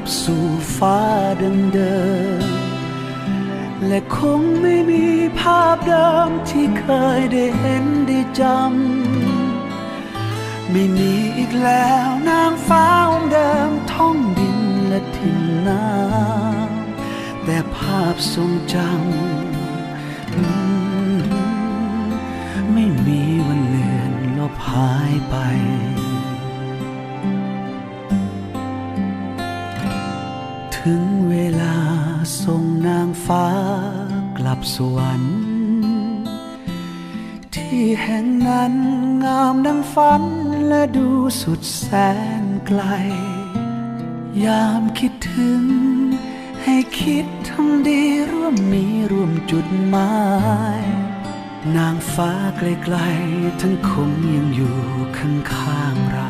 บสู่ฟ้าเดิมๆและคงไม่มีภาพเดิมที่เคยได้เห็นได้จำ ไม่มีอีกแล้วนางฟ้าองค์เดิมท่องดินและทินน้ำแต่ภาพทรงจำ ถึงเวลาส่งนางฟ้ากลับสวรรค์ ที่แห่งนั้นงามดังฝันและดูสุดแสนไกล ยามคิดถึง ให้คิดทำดีร่วมมีร่วมจุดหมาย นางฟ้าไกลๆทั้งคงยังอยู่ข้างๆเรา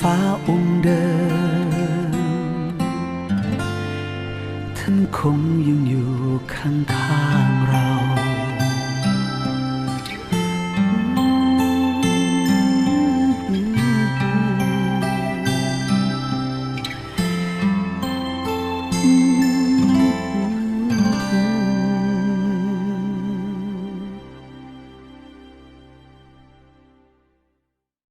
ฟ้าองค์เดิม ท่านคงยังอยู่ข้างๆเรา